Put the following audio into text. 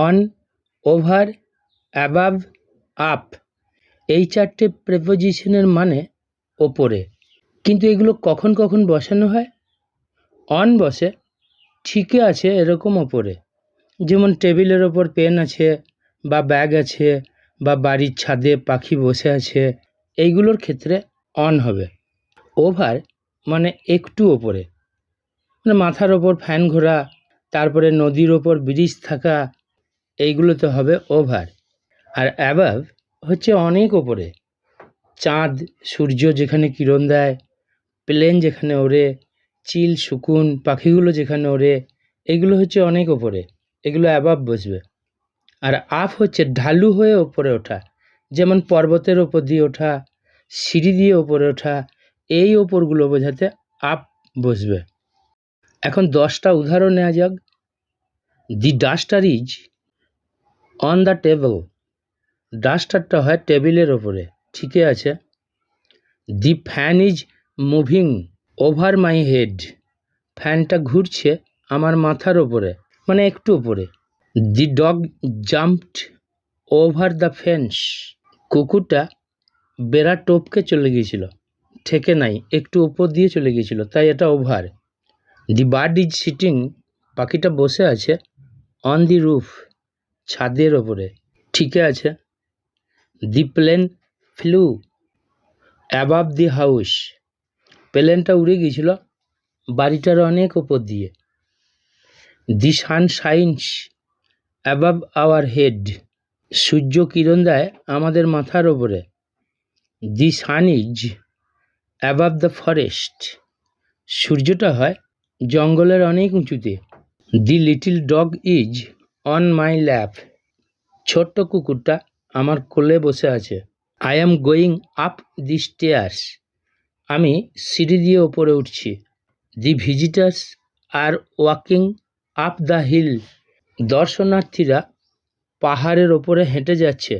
On over above up এই চারটে প্রেপোজিশনের মানে ওপরে। কিন্তু এগুলো কখন কখন বসানো হয়? অন বসে, ঠিকই আছে এরকম ওপরে। যেমন টেবিলের ওপর পেন আছে, বা ব্যাগ আছে, বা বাড়ির ছাদে পাখি বসে আছে, এইগুলোর ক্ষেত্রে অন হবে। ওভার মানে একটু ওপরে। মানে মাথার ওপর ফ্যান ঘোরা, তারপরে নদীর ওপর ব্রিজ থাকা এইগুলোতে হবে ওভার। আর অ্যাবাভ হচ্ছে অনেক ওপরে। চাঁদ, সূর্য যেখানে কিরণ দেয় প্লেন যেখানে ওড়ে, চিল, শুকুন, পাখিগুলো যেখানে ওড়ে, এগুলো হচ্ছে অনেক ওপরে। এগুলো অ্যাবাভ বসবে। আর আফ হচ্ছে ঢালু হয়ে ওপরে ওঠা। যেমন পর্বতের ওপর দিয়ে ওঠা, সিঁড়ি দিয়ে ওপরে ওঠা, এই ওপরগুলো বোঝাতে আপ বসবে। এখন দশটা উদাহরণ নেওয়া যাক। The duster is on the table ডাস্টারটা হয় টেবিলের ওপরে, ঠিকই আছে। The fan is moving over my head ফ্যানটা ঘুরছে আমার মাথার ওপরে মানে একটু ওপরে। The dog jumped over the fence কুকুরটা বেড়া টপকে চলে গিয়েছিল, ঠেকে নাই, একটু ওপর দিয়ে চলে গিয়েছিল, তাই এটা over the bird is sitting পাখিটা বসে আছে অন দি রুফ ছাদের ওপরে। ঠিকই আছে। The plane flew. Above the house. প্লেনটা উড়ে গিয়েছিল বাড়িটার অনেক ওপর দিয়ে। The sun shines above our head. সূর্য কিরণ দেয় আমাদের মাথার ওপরে। The sun is above the forest. সূর্যটা হয় জঙ্গলের অনেক উঁচুতে। The little dog is on my lap ছোট্ট কুকুরটা আমার কোলে বসে আছে। I am going up the stairs আমি সিঁড়ি দিয়ে ওপরে উঠছি। The visitors are walking up the hill দর্শনার্থীরা পাহাড়ের ওপরে হেঁটে যাচ্ছে।